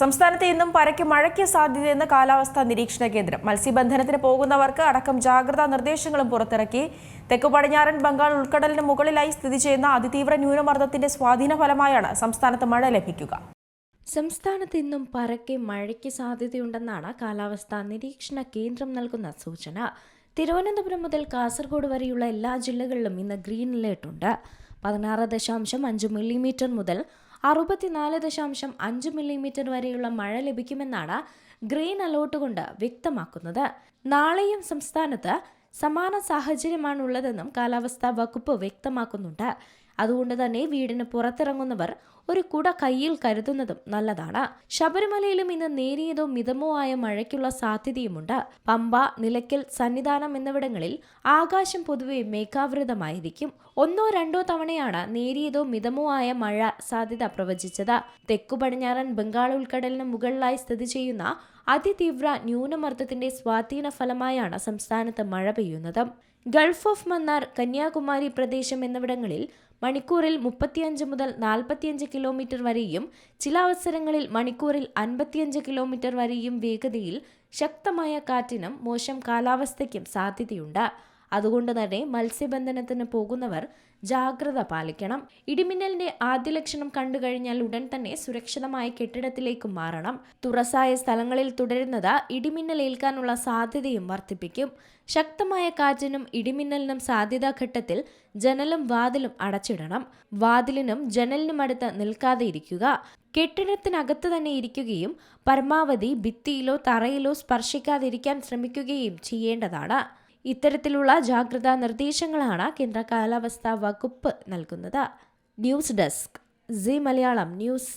സംസ്ഥാനത്ത് ഇന്നും പരക്കെ മഴയ്ക്ക് സാധ്യതയെന്ന് കാലാവസ്ഥാ നിരീക്ഷണ കേന്ദ്രം. മത്സ്യബന്ധനത്തിന് പോകുന്നവർക്ക് അടക്കം ജാഗ്രതാ നിർദ്ദേശങ്ങളും പുറത്തിറക്കി. തെക്കു പടിഞ്ഞാറൻ ബംഗാൾ ഉൾക്കടലിന് മുകളിലായി സ്ഥിതി ചെയ്യുന്ന അതിതീവ്ര ന്യൂനമർദ്ദത്തിന്റെ സ്വാധീന ഫലമായാണ് സംസ്ഥാനത്ത് മഴ ലഭിക്കുക. സംസ്ഥാനത്ത് ഇന്നും പരക്കെ മഴയ്ക്ക് സാധ്യതയുണ്ടെന്നാണ് കാലാവസ്ഥാ നിരീക്ഷണ കേന്ദ്രം നൽകുന്ന സൂചന. തിരുവനന്തപുരം മുതൽ കാസർഗോഡ് വരെയുള്ള എല്ലാ ജില്ലകളിലും ഇന്ന് ഗ്രീൻ അലേർട്ട് ഉണ്ട് പതിനാറ് ദശാംശം അഞ്ച് മില്ലിമീറ്റർ മുതൽ അറുപത്തിനാല് ദശാംശം അഞ്ച് മില്ലിമീറ്റർ വരെയുള്ള മഴ ലഭിക്കുമെന്നാണ് ഗ്രീൻ അലേർട്ട് കൊണ്ട് വ്യക്തമാക്കുന്നത്. നാളെയും സംസ്ഥാനത്ത് സമാന സാഹചര്യമാണുള്ളതെന്നും കാലാവസ്ഥാ വകുപ്പ് വ്യക്തമാക്കുന്നുണ്ട്. അതുകൊണ്ട് തന്നെ വീടിന് പുറത്തിറങ്ങുന്നവർ ഒരു കുട കയ്യിൽ കരുതുന്നതും നല്ലതാണ്. ശബരിമലയിലും ഇന്ന് നേരിയതോ മിതമോ ആയ മഴയ്ക്കുള്ള സാധ്യതയുമുണ്ട്. പമ്പ നിലയ്ക്കൽ സന്നിധാനം എന്നിവിടങ്ങളിൽ ആകാശം പൊതുവെ മേഘാവൃതമായിരിക്കും. ഒന്നോ രണ്ടോ തവണയാണ് നേരിയതോ മിതമോ ആയ മഴ സാധ്യത പ്രവചിച്ചത്. തെക്കു പടിഞ്ഞാറൻ ബംഗാൾ ഉൾക്കടലിന് മുകളിലായി സ്ഥിതി ചെയ്യുന്ന അതിതീവ്ര ന്യൂനമർദ്ദത്തിന്റെ സ്വാധീന ഫലമായാണ് സംസ്ഥാനത്ത് മഴ പെയ്യുന്നത്. ഗൾഫ് ഓഫ് മന്നാർ കന്യാകുമാരി പ്രദേശം എന്നിവിടങ്ങളിൽ മണിക്കൂറിൽ മുപ്പത്തിയഞ്ച് മുതൽ നാൽപ്പത്തിയഞ്ച് കിലോമീറ്റർ വരെയും ചില അവസരങ്ങളിൽ മണിക്കൂറിൽ അൻപത്തിയഞ്ച് കിലോമീറ്റർ വരെയും വേഗതയിൽ ശക്തമായ കാറ്റിനും മോശം കാലാവസ്ഥയ്ക്കും സാധ്യതയുണ്ട്. അതുകൊണ്ട് തന്നെ മത്സ്യബന്ധനത്തിന് പോകുന്നവർ ജാഗ്രത പാലിക്കണം. ഇടിമിന്നലിന്റെ ആദ്യ ലക്ഷണം കണ്ടു കഴിഞ്ഞാൽ ഉടൻ തന്നെ സുരക്ഷിതമായ കെട്ടിടത്തിലേക്ക് മാറണം. തുറസായ സ്ഥലങ്ങളിൽ തുടരുന്നത് ഇടിമിന്നൽ ഏൽക്കാനുള്ള സാധ്യതയും വർദ്ധിപ്പിക്കും. ശക്തമായ കാറ്റിനും ഇടിമിന്നലിനും സാധ്യതാ ഘട്ടത്തിൽ ജനലും വാതിലും അടച്ചിടണം. വാതിലിനും ജനലിനും അടുത്ത് നിൽക്കാതെ ഇരിക്കുക. കെട്ടിടത്തിനകത്ത് തന്നെ ഇരിക്കുകയും പരമാവധി ഭിത്തിയിലോ തറയിലോ സ്പർശിക്കാതിരിക്കാൻ ശ്രമിക്കുകയും ചെയ്യേണ്ടതാണ്. ഇത്തരത്തിലുള്ള ജാഗ്രതാ നിർദ്ദേശങ്ങളാണ് കേന്ദ്ര കാലാവസ്ഥാ വകുപ്പ് നൽകുന്നത്. News desk C Malayalam news.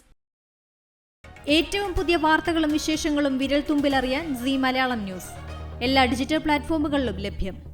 ഏറ്റവും പുതിയ വാർത്തകളും വിശേഷങ്ങളും വിരൽ തുമ്പിലറിയാൻ സി മലയാളം ന്യൂസ്. എല്ലാ ഡിജിറ്റൽ പ്ലാറ്റ്ഫോമുകളിലും ലഭ്യം.